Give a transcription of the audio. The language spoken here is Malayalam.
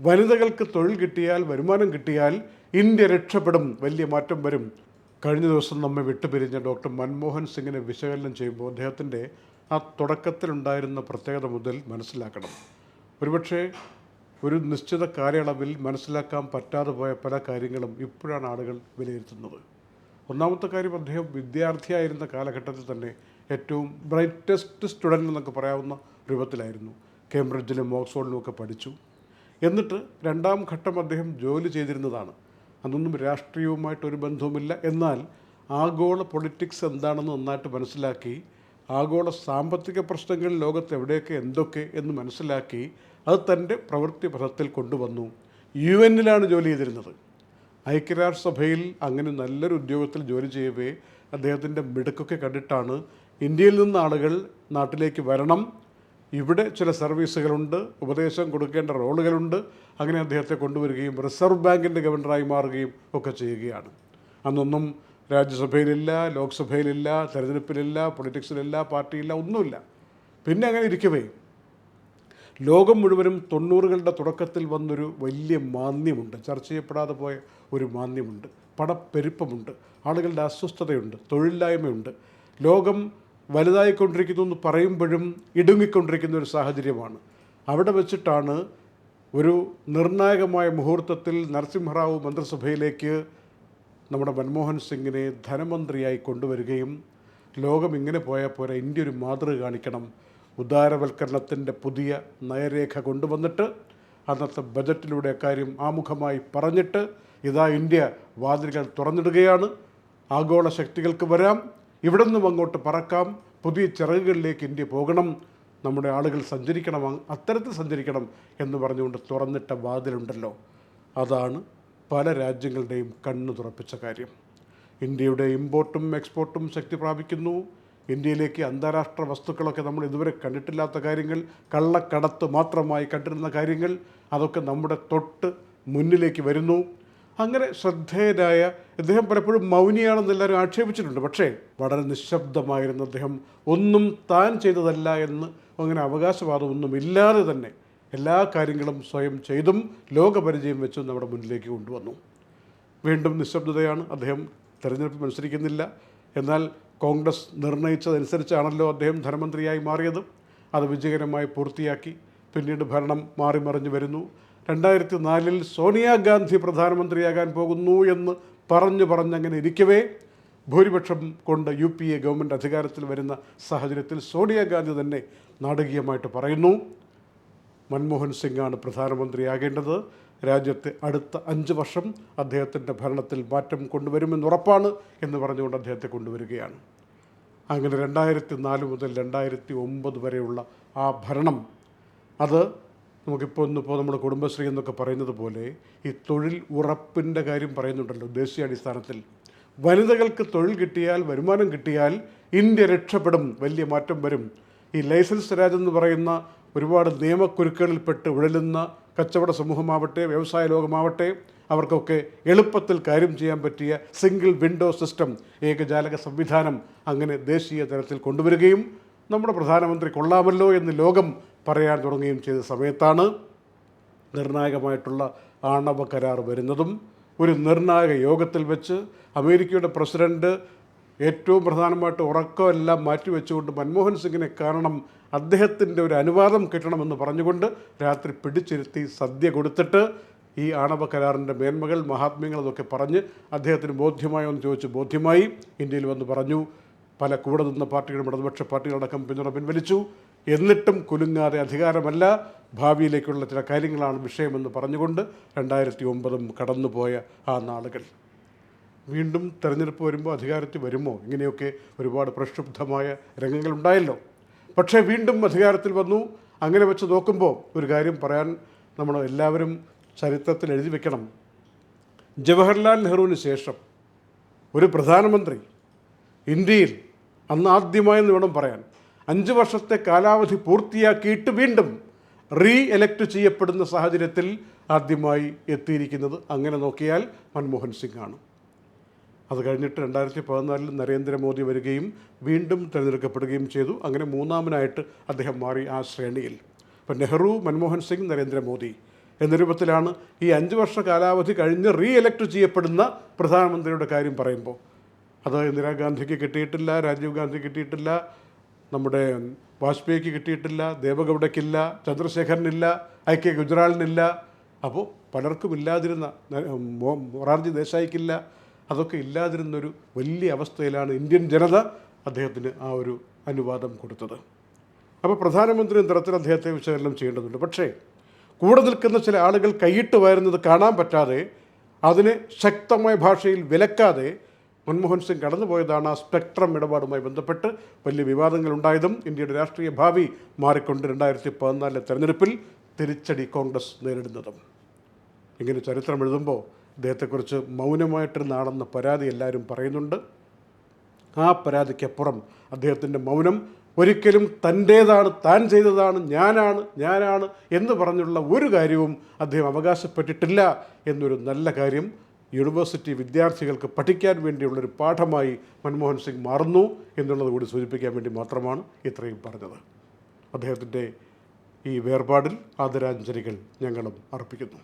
വനിതകൾക്ക് തൊഴിൽ കിട്ടിയാൽ വരുമാനം കിട്ടിയാൽ ഇന്ത്യ രക്ഷപ്പെടും. വലിയ മാറ്റം വരും. കഴിഞ്ഞ ദിവസം നമ്മെ വിട്ടുപിരിഞ്ഞ ഡോക്ടർ മൻമോഹൻ സിംഗിനെ വിശകലനം ചെയ്യുമ്പോൾ അദ്ദേഹത്തിന്റെ ആ തുടക്കത്തിലുണ്ടായിരുന്ന പ്രത്യേകത മുതൽ മനസ്സിലാക്കണം. ഒരുപക്ഷെ ഒരു നിശ്ചിത കാലയളവിൽ മനസ്സിലാക്കാൻ പറ്റാതെ പോയ പല കാര്യങ്ങളും ഇപ്പോഴാണ് ആളുകൾ വിലയിരുത്തുന്നത്. ഒന്നാമത്തെ കാര്യം അദ്ദേഹം വിദ്യാർത്ഥിയായിരുന്ന കാലഘട്ടത്തിൽ തന്നെ ഏറ്റവും ബ്രൈറ്റസ്റ്റ് സ്റ്റുഡന്റ് എന്നൊക്കെ പറയാവുന്ന രൂപത്തിലായിരുന്നു. കേംബ്രിഡ്ജിലും ഓക്സ്ഫോർഡിലും ഒക്കെ പഠിച്ചു. എന്നിട്ട് രണ്ടാം ഘട്ടം അദ്ദേഹം ജോലി ചെയ്തിരുന്നതാണ്. അതൊന്നും രാഷ്ട്രീയവുമായിട്ട് ഒരു ബന്ധവുമില്ല. എന്നാൽ ആഗോള പൊളിറ്റിക്സ് എന്താണെന്ന് നന്നായിട്ട് മനസ്സിലാക്കി ആഗോള സാമ്പത്തിക പ്രശ്നങ്ങൾ ലോകത്ത് എവിടെയൊക്കെ എന്തൊക്കെ എന്ന് മനസ്സിലാക്കി അത് തന്റെ പ്രവൃത്തി പഥത്തിൽ കൊണ്ടുവന്നു. യു എന്നിലാണ് ജോലി ചെയ്തിരുന്നത്. ഐക്യരാഷ്ട്രസഭയിൽ അങ്ങനെ നല്ലൊരു ഉദ്യോഗത്തിൽ ജോലി ചെയ്യവേ അദ്ദേഹത്തിന്റെ മിടുക്കൊക്കെ കണ്ടിട്ടാണ് ഇന്ത്യയിൽ നിന്ന് ആളുകൾ നാട്ടിലേക്ക് വരണം ഇവിടെ ചില സർവീസുകളുണ്ട് ഉപദേശം കൊടുക്കേണ്ട റോളുകളുണ്ട്. അങ്ങനെ അദ്ദേഹത്തെ കൊണ്ടുവരികയും റിസർവ് ബാങ്കിന്റെ ഗവർണറായി മാറുകയും ഒക്കെ ചെയ്യുകയാണ്. അന്നൊന്നും രാജ്യസഭയിലില്ല ലോക്സഭയിലില്ല തെരഞ്ഞെടുപ്പിലില്ല പൊളിറ്റിക്സിലില്ല പാർട്ടിയില്ല ഒന്നുമില്ല. പിന്നെ അങ്ങനെ ഇരിക്കവേ. ലോകം മുഴുവനും തൊണ്ണൂറുകളുടെ തുടക്കത്തിൽ വന്നൊരു വലിയ മാന്ദ്യമുണ്ട് ചർച്ച ചെയ്യപ്പെടാതെ പോയ ഒരു മാന്ദ്യമുണ്ട് പണപ്പെരുപ്പമുണ്ട് ആളുകളുടെ അസ്വസ്ഥതയുണ്ട് തൊഴിലില്ലായ്മയുണ്ട്. ലോകം വലുതായിക്കൊണ്ടിരിക്കുന്നു എന്ന് പറയുമ്പോഴും ഇടുങ്ങിക്കൊണ്ടിരിക്കുന്ന ഒരു സാഹചര്യമാണ്. അവിടെ വെച്ചിട്ടാണ് ഒരു നിർണായകമായ മുഹൂർത്തത്തിൽ നരസിംഹറാവു മന്ത്രിസഭയിലേക്ക് നമ്മുടെ മൻമോഹൻ സിംഗിനെ ധനമന്ത്രിയായി കൊണ്ടുവരികയും ലോകം ഇങ്ങനെ പോയാൽ പോരാ ഇന്ത്യ ഒരു മാതൃക കാണിക്കണം ഉദാരവൽക്കരണത്തിന്റെ പുതിയ നയരേഖ കൊണ്ടുവന്നിട്ട് അന്നത്തെ ബജറ്റിലൂടെ അക്കാര്യം ആമുഖമായി പറഞ്ഞിട്ട് ഇതാ ഇന്ത്യ വാതിലുകൾ തുറന്നിടുകയാണ്. ആഗോള ശക്തികൾക്ക് വരാം. ഇവിടെ നിന്നും അങ്ങോട്ട് പറക്കാം. പുതിയ ചിറകുകളിലേക്ക് ഇന്ത്യ പോകണം. നമ്മുടെ ആളുകൾ സഞ്ചരിക്കണം. അത്തരത്തിൽ സഞ്ചരിക്കണം എന്ന് പറഞ്ഞുകൊണ്ട് തുറന്നിട്ട വാതിലുണ്ടല്ലോ. അതാണ് പല രാജ്യങ്ങളുടെയും കണ്ണു തുറപ്പിച്ച കാര്യം. ഇന്ത്യയുടെ ഇമ്പോർട്ടും എക്സ്പോർട്ടും ശക്തി പ്രാപിക്കുന്നു. ഇന്ത്യയിലേക്ക് അന്താരാഷ്ട്ര വസ്തുക്കളൊക്കെ നമ്മൾ ഇതുവരെ കണ്ടിട്ടില്ലാത്ത കാര്യങ്ങൾ കള്ളക്കടത്ത് മാത്രമായി കണ്ടിരുന്ന കാര്യങ്ങൾ അതൊക്കെ നമ്മുടെ തൊട്ട് മുന്നിലേക്ക് വരുന്നു. അങ്ങനെ ശ്രദ്ധേയനായ അദ്ദേഹം പലപ്പോഴും മൗനിയാണെന്ന് എല്ലാവരും ആക്ഷേപിച്ചിട്ടുണ്ട്. പക്ഷേ വളരെ നിശബ്ദമായിരുന്ന അദ്ദേഹം ഒന്നും താൻ ചെയ്തതല്ല എന്ന് അങ്ങനെ അവകാശവാദമൊന്നും ഇല്ലാതെ തന്നെ എല്ലാ കാര്യങ്ങളും സ്വയം ചെയ്തും ലോകപരിചയം വെച്ചും നമ്മുടെ മുന്നിലേക്ക് കൊണ്ടുവന്നു. വീണ്ടും നിശബ്ദതയാണ് അദ്ദേഹം തെരഞ്ഞെടുപ്പ് മത്സരിക്കുന്നില്ല. എന്നാൽ കോൺഗ്രസ് നിർണയിച്ചതനുസരിച്ചാണല്ലോ അദ്ദേഹം ധനമന്ത്രിയായി മാറിയത്. അത് വിജയകരമായി പൂർത്തിയാക്കി. പിന്നീട് ഭരണം മാറിമറിഞ്ഞു വരുന്നു. രണ്ടായിരത്തി നാലിൽ സോണിയാഗാന്ധി പ്രധാനമന്ത്രിയാകാൻ പോകുന്നു എന്ന് പറഞ്ഞു പറഞ്ഞങ്ങനെ ഇരിക്കവേ. ഭൂരിപക്ഷം കൊണ്ട് യു പി എ ഗവൺമെന്റ് അധികാരത്തിൽ വരുന്ന സാഹചര്യത്തിൽ സോണിയാഗാന്ധി തന്നെ നാടകീയമായിട്ട് പറയുന്നു. മൻമോഹൻ സിംഗാണ് പ്രധാനമന്ത്രിയാകേണ്ടത്. രാജ്യത്തെ അടുത്ത അഞ്ച് വർഷം അദ്ദേഹത്തിന്റെ ഭരണത്തിൽ മാറ്റം കൊണ്ടുവരുമെന്ന് ഉറപ്പാണ് എന്ന് പറഞ്ഞുകൊണ്ട് അദ്ദേഹത്തെ കൊണ്ടുവരികയാണ്. അങ്ങനെ രണ്ടായിരത്തി നാല് മുതൽ രണ്ടായിരത്തി ഒമ്പത് വരെയുള്ള ആ ഭരണം അത് നമുക്കിപ്പോൾ ഇന്നിപ്പോൾ നമ്മുടെ കുടുംബശ്രീ എന്നൊക്കെ പറയുന്നത് പോലെ ഈ തൊഴിൽ ഉറപ്പിന്റെ കാര്യം പറയുന്നുണ്ടല്ലോ ദേശീയ അടിസ്ഥാനത്തിൽ വനിതകൾക്ക് തൊഴിൽ കിട്ടിയാൽ വരുമാനം കിട്ടിയാൽ ഇന്ത്യ രക്ഷപ്പെടും വലിയ മാറ്റം വരും. ഈ ലൈസൻസ് രാജെന്ന് പറയുന്ന ഒരുപാട് നിയമക്കുരുക്കുകളിൽപ്പെട്ട് ഉഴലുന്ന കച്ചവട സമൂഹമാവട്ടെ വ്യവസായ ലോകമാവട്ടെ അവർക്കൊക്കെ എളുപ്പത്തിൽ കാര്യം ചെയ്യാൻ പറ്റിയ സിംഗിൾ വിൻഡോ സിസ്റ്റം ഏകജാലക സംവിധാനം അങ്ങനെ ദേശീയ തലത്തിൽ കൊണ്ടുവരികയും നമ്മുടെ പ്രധാനമന്ത്രി കൊള്ളാമല്ലോ എന്ന് ലോകം പറയാൻ തുടങ്ങുകയും ചെയ്ത സമയത്താണ് നിർണായകമായിട്ടുള്ള ആണവ കരാർ വരുന്നതും ഒരു നിർണായക യോഗത്തിൽ വെച്ച് അമേരിക്കയുടെ പ്രസിഡന്റ് ഏറ്റവും പ്രധാനമായിട്ട് ഉറക്കമെല്ലാം മാറ്റിവെച്ചുകൊണ്ട് മൻമോഹൻ സിംഗിനെ കാരണം അദ്ദേഹത്തിന്റെ ഒരു അനുവാദം കിട്ടണമെന്ന് പറഞ്ഞുകൊണ്ട് രാത്രി പിടിച്ചിരുത്തി സദ്യ കൊടുത്തിട്ട് ഈ ആണവ കരാറിന്റെ മേന്മകൾ മഹാത്മ്യങ്ങൾ അതൊക്കെ പറഞ്ഞ് അദ്ദേഹത്തിന് ബോധ്യമായോ എന്ന് ചോദിച്ച് ബോധ്യമായി ഇന്ത്യയിൽ വന്ന് പറഞ്ഞു. പല കൂടെ നിന്ന പാർട്ടികളും ഇടതുപക്ഷ പാർട്ടികളടക്കം പിന്തുണ പിൻവലിച്ചു. എന്നിട്ടും കുലുങ്ങാതെ അധികാരമല്ല. ഭാവിയിലേക്കുള്ള ചില കാര്യങ്ങളാണ് വിഷയമെന്ന് പറഞ്ഞുകൊണ്ട് രണ്ടായിരത്തി ഒമ്പതും കടന്നുപോയ ആ നാളുകൾ. വീണ്ടും തെരഞ്ഞെടുപ്പ് വരുമ്പോൾ അധികാരത്തിൽ വരുമോ? ഇങ്ങനെയൊക്കെ ഒരുപാട് പ്രക്ഷുബ്ധമായ രംഗങ്ങളുണ്ടായല്ലോ. പക്ഷേ വീണ്ടും അധികാരത്തിൽ വന്നു. അങ്ങനെ വെച്ച് നോക്കുമ്പോൾ ഒരു കാര്യം പറയാൻ നമ്മൾ എല്ലാവരും ചരിത്രത്തിൽ എഴുതി വെക്കണം. ജവഹർലാൽ നെഹ്റുവിന് ശേഷം ഒരു പ്രധാനമന്ത്രി ഇന്ത്യയിൽ അന്ന് ആദ്യമായെന്ന് വേണം പറയാൻ. അഞ്ച് വർഷത്തെ കാലാവധി പൂർത്തിയാക്കിയിട്ട് വീണ്ടും റീ എലക്ട് ചെയ്യപ്പെടുന്ന സാഹചര്യത്തിൽ ആദ്യമായി എത്തിയിരിക്കുന്നത്. അങ്ങനെ നോക്കിയാൽ മൻമോഹൻ സിംഗ് ആണ്. അത് കഴിഞ്ഞിട്ട് രണ്ടായിരത്തി പതിനാലിൽ നരേന്ദ്രമോദി വരികയും വീണ്ടും തിരഞ്ഞെടുക്കപ്പെടുകയും ചെയ്തു. അങ്ങനെ മൂന്നാമനായിട്ട് അദ്ദേഹം മാറി ആ ശ്രേണിയിൽ. ഇപ്പം നെഹ്റു മൻമോഹൻ സിംഗ് നരേന്ദ്രമോദി എന്ന രൂപത്തിലാണ് ഈ അഞ്ച് വർഷ കാലാവധി കഴിഞ്ഞ് റീ എലക്ട് ചെയ്യപ്പെടുന്ന പ്രധാനമന്ത്രിയുടെ കാര്യം പറയുമ്പോൾ. അത് ഇന്ദിരാഗാന്ധിക്ക് കിട്ടിയിട്ടില്ല രാജീവ് ഗാന്ധി കിട്ടിയിട്ടില്ല നമ്മുടെ വാജ്പേയിക്ക് കിട്ടിയിട്ടില്ല ദേവഗൗഡയ്ക്കില്ല ചന്ദ്രശേഖരനില്ല ഐ കെ ഗുജറാളിനില്ല അപ്പോൾ പലർക്കും ഇല്ലാതിരുന്ന മൊറാർജി ദേശായിക്കില്ല അതൊക്കെ ഇല്ലാതിരുന്നൊരു വലിയ അവസ്ഥയിലാണ് ഇന്ത്യൻ ജനത അദ്ദേഹത്തിന് ആ ഒരു അനുവാദം കൊടുത്തത്. അപ്പോൾ പ്രധാനമന്ത്രി തരത്തിൽ അദ്ദേഹത്തെ വിശകലനം ചെയ്യേണ്ടതുണ്ട്. പക്ഷേ കൂടെ നിൽക്കുന്ന ചില ആളുകൾ കൈയിട്ട് വരുന്നത് കാണാൻ പറ്റാതെ അതിനെ ശക്തമായ ഭാഷയിൽ വിലക്കാതെ മൻമോഹൻ സിംഗ് കടന്നുപോയതാണ് ആ സ്പെക്ട്രം ഇടപാടുമായി ബന്ധപ്പെട്ട് വലിയ വിവാദങ്ങൾ ഉണ്ടായതും ഇന്ത്യയുടെ രാഷ്ട്രീയ ഭാവി മാറിക്കൊണ്ട് രണ്ടായിരത്തി പതിനാലിലെ തെരഞ്ഞെടുപ്പിൽ തിരിച്ചടി കോൺഗ്രസ് നേരിടുന്നതും. ഇങ്ങനെ ചരിത്രം എഴുതുമ്പോൾ ഇദ്ദേഹത്തെക്കുറിച്ച് മൗനമായിട്ടിരുന്നാണെന്ന പരാതി എല്ലാവരും പറയുന്നുണ്ട്. ആ പരാതിക്കപ്പുറം അദ്ദേഹത്തിന്റെ മൗനം ഒരിക്കലും തന്റേതാണ് താൻ ചെയ്തതാണ് ഞാനാണ് ഞാനാണ് എന്ന് പറഞ്ഞുള്ള ഒരു കാര്യവും അദ്ദേഹം അവകാശപ്പെട്ടിട്ടില്ല എന്നൊരു നല്ല കാര്യം യൂണിവേഴ്സിറ്റി വിദ്യാർത്ഥികൾക്ക് പഠിക്കാൻ വേണ്ടിയുള്ളൊരു പാഠമായി മൻമോഹൻ സിംഗ് മാറുന്നു എന്നുള്ളത് കൂടി സൂചിപ്പിക്കാൻ വേണ്ടി മാത്രമാണ് ഇത്രയും പറഞ്ഞത്. അദ്ദേഹത്തിന്റെ ഈ വേർപാടിൽ ആദരാഞ്ജലികൾ ഞങ്ങളും അർപ്പിക്കുന്നു.